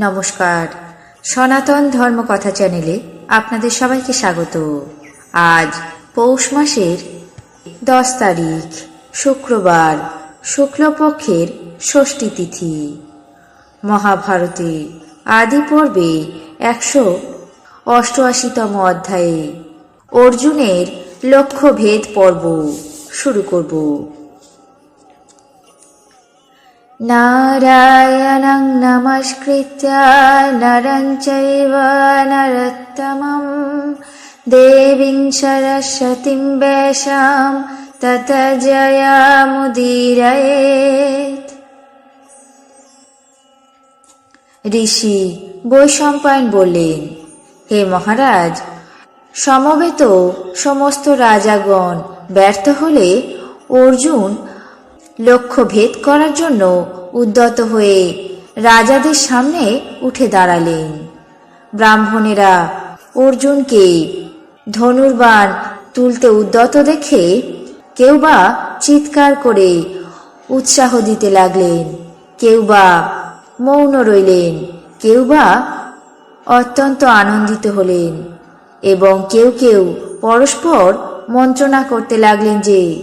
নমস্কার। সনাতন ধর্মকথা চ্যানেলে আপনাদের সবাইকে স্বাগত। আজ পৌষ মাসের দশ তারিখ, শুক্রবার, শুক্লপক্ষের ষষ্ঠী তিথি। মহাভারতে আদি পর্বে একশো অষ্টআশিতম অধ্যায়ে অর্জুনের লক্ষ্যভেদ পর্ব শুরু করব। नारायणं नमस्कृत्य नरं चैव नरोत्तमं देवीं सरस्वतीं वेषां तत जयामुदीरयेत् ঋষি বৈশম্পায়ন বললেন হে মহারাজ সমবেত সমস্ত রাজাগণ ব্যর্থ হলে অর্জুন লক্ষ্য ভেদ করার জন্য উদ্যত হয়ে রাজাদের সামনে উঠে দাঁড়ালেন। ব্রাহ্মণেরা অর্জুনকে ধনুর্বাণ তুলতে উদ্যত দেখে কেউ বা চিৎকার করে উৎসাহ দিতে লাগলেন। কেউ বা মৌন রইলেন, কেউ বা অত্যন্ত আনন্দিত হলেন এবং কেউ কেউ পরস্পর মন্ত্রণা করতে লাগলেন যে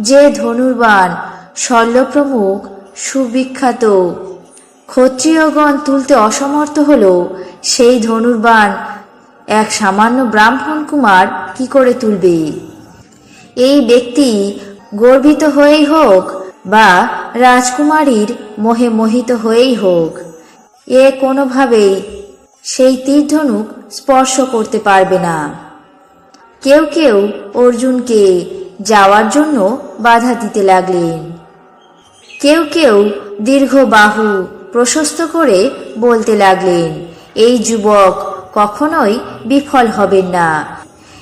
যে ধনুর্বাণ শল্যপ্রমুখ সুবিখ্যাত। ক্ষত্রিয়গণ তুলতে অসমর্থ হল সেই ধনুর্বাণ এক সামান্য ব্রাহ্মণ কুমার কি করে তুলবে? এই ব্যক্তি গর্বিত হয়েই হোক বা রাজকুমারীর মোহে মোহিত হয়েই হোক, এ কোনোভাবেই সেই তীরধনুক স্পর্শ করতে পারবে না। কেউ কেউ অর্জুনকে যাওয়ার জন্য বাধা দিতে লাগলেন। কেউ কেউ দীর্ঘ বাহু প্রশস্ত করে বলতে লাগলেন, এই যুবক কখনোই বিফল হবেন না।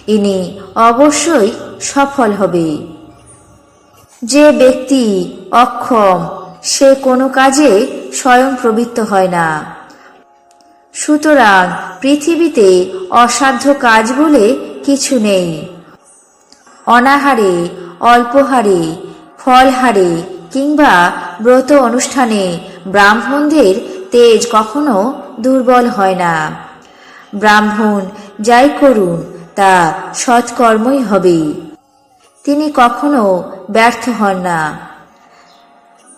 ইনি অবশ্যই সফল হবে। যে ব্যক্তি অক্ষম, সে কোনো কাজে স্বয়ং প্রবৃত্ত হয় না। সুতরাং পৃথিবীতে অসাধ্য কাজ বলে কিছু নেই। অনাহারে, অল্পহারে, ফলহারে কিংবা ব্রত অনুষ্ঠানে ব্রাহ্মণদের তেজ কখনো দুর্বল হয় না। ব্রাহ্মণ যাই করুন, তা সৎকর্মই হবে। তিনি কখনো ব্যর্থ হন না।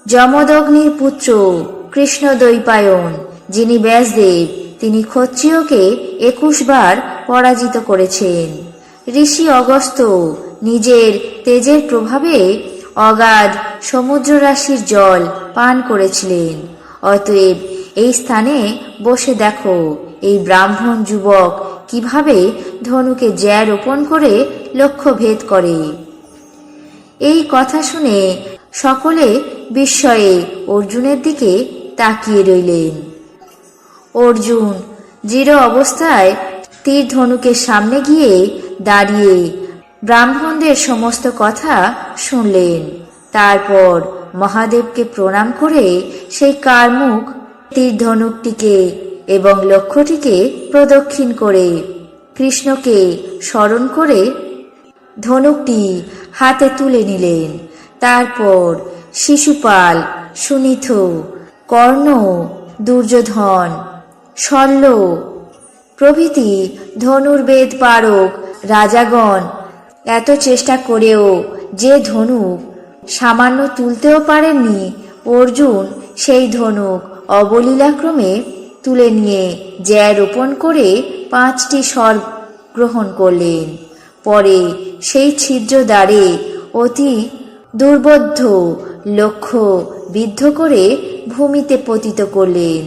যমদগ্নির পুত্র কৃষ্ণ দৈপায়ন যিনি ব্যাসদেব, তিনি ক্ষত্রিয়কে একুশ বার পরাজিত করেছেন। ঋষি অগস্ত নিজের তেজের প্রভাবে অগাধ সমুদ্র রাশির জল পান করেছিলেন। অতএব এই স্থানে বসে দেখো, এই ব্রাহ্মণ যুবক কীভাবে ধনুকে জ্যা রোপণ করে লক্ষ্য ভেদ করে। এই কথা শুনে সকলে বিস্ময়ে অর্জুনের দিকে তাকিয়ে রইলেন। অর্জুন দৃঢ় অবস্থায় তীর ধনুকের সামনে গিয়ে দাঁড়িয়ে ব্রাহ্মণদের সমস্ত কথা শুনলেন। তারপর মহাদেবকে প্রণাম করে সেই কারমুখ তীর ধনুকটিকে এবং লক্ষ্যটিকে প্রদক্ষিণ করে কৃষ্ণকে স্মরণ করে ধনুকটি হাতে তুলে নিলেন। তারপর শিশুপাল সুনিথ কর্ণ, দুর্যোধন, শল্য প্রভৃতি ধনুর্বেদ পারক, রাজাগণ এত চেষ্টা করেও যে ধনুক সামান্য তুলতেও পারেননি, অর্জুন সেই ধনুক অবলীলাক্রমে তুলে নিয়ে জ্যা রোপণ করে পাঁচটি স্বর গ্রহণ করলেন। পরে সেই ছিদ্র দ্বারে অতি দুর্বোধ্য লক্ষ্য বিদ্ধ করে ভূমিতে পতিত করলেন।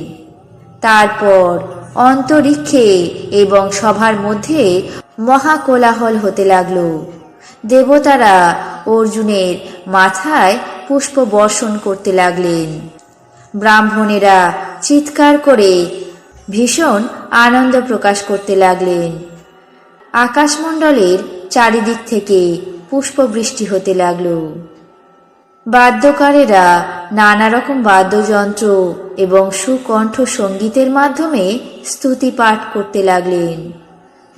তারপর অন্তরিক্ষে এবং সভার মধ্যে মহাকোলাহল হতে লাগল। দেবতারা অর্জুনের মাথায় পুষ্প বর্ষণ করতে লাগলেন। ব্রাহ্মণেরা চিৎকার করে ভীষণ আনন্দ প্রকাশ করতে লাগলেন। আকাশমণ্ডলের চারিদিক থেকে পুষ্পবৃষ্টি হতে লাগল। বাদ্যকারেরা নানা রকম বাদ্যযন্ত্র এবং সুকণ্ঠ সঙ্গীতের মাধ্যমে স্তুতি পাঠ করতে লাগলেন।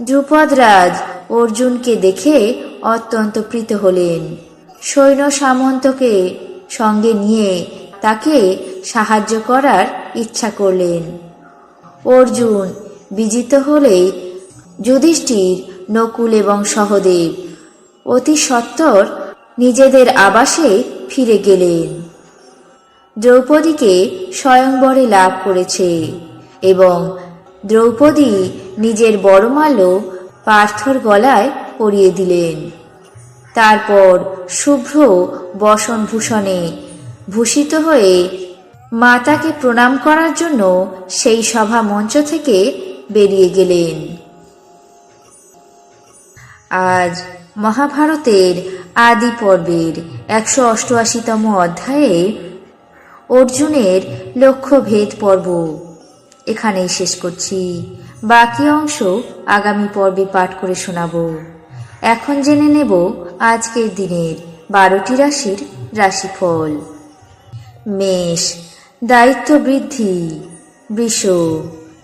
দ্রুপদরাজ অর্জুনকে দেখে অত্যন্ত প্রীত হলেন। সৈন্য সামন্তকে সঙ্গে নিয়ে তাকে সাহায্য করার ইচ্ছা করলেন। অর্জুন বিজিত হলে যুধিষ্ঠির, নকুল এবং সহদেব অতি সত্বর নিজেদের আবাসে ফিরে গেলেন। দ্রৌপদীকে স্বয়ংবরে লাভ করেছে এবং দ্রৌপদী নিজের বড়মাল্য পার্থর গলায় পরিয়ে দিলেন। তারপর শুভ্র বসনভূষণে ভূষিত হয়ে মাতাকে প্রণাম করার জন্য সেই সভা মঞ্চ থেকে বেরিয়ে গেলেন। আজ মহাভারতের আদি পর্বের একশো অষ্টআশিতম অধ্যায়ে অর্জুনের লক্ষ্যভেদ পর্ব। এখানেই শেষ করছি। বাকি অংশ আগামী পর্বে পাঠ করে শোনাব। এখন জেনে নেব আজকের দিনের বারোটি রাশির রাশিফল। মেষ দায়িত্ব বৃদ্ধি বৃষ,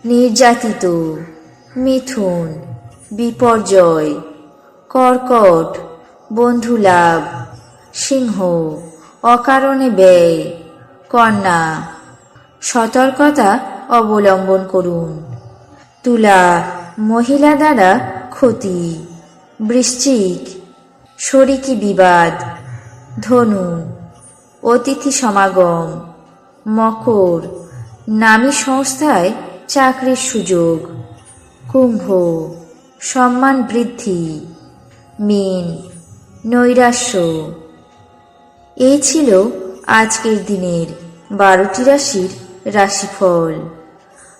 নির্যাতিত। মিথুন, বিপর্যয়। কর্কট বন্ধু লাভ সিংহ, অকারণে ব্যয়। কন্যা, সতর্কতা অবলম্বন করুন। তুলা মহিলা দ্বারা ক্ষতি। বৃশ্চিক শরিকি বিবাদ। ধনু অতিথি সমাগম। মকর নামী সংস্থায় চাকরির সুযোগ। কুম্ভ সম্মান বৃদ্ধি। মিন নৈরাশ্য। এই ছিল আজকের দিনের বারোটি রাশির রাশিফল।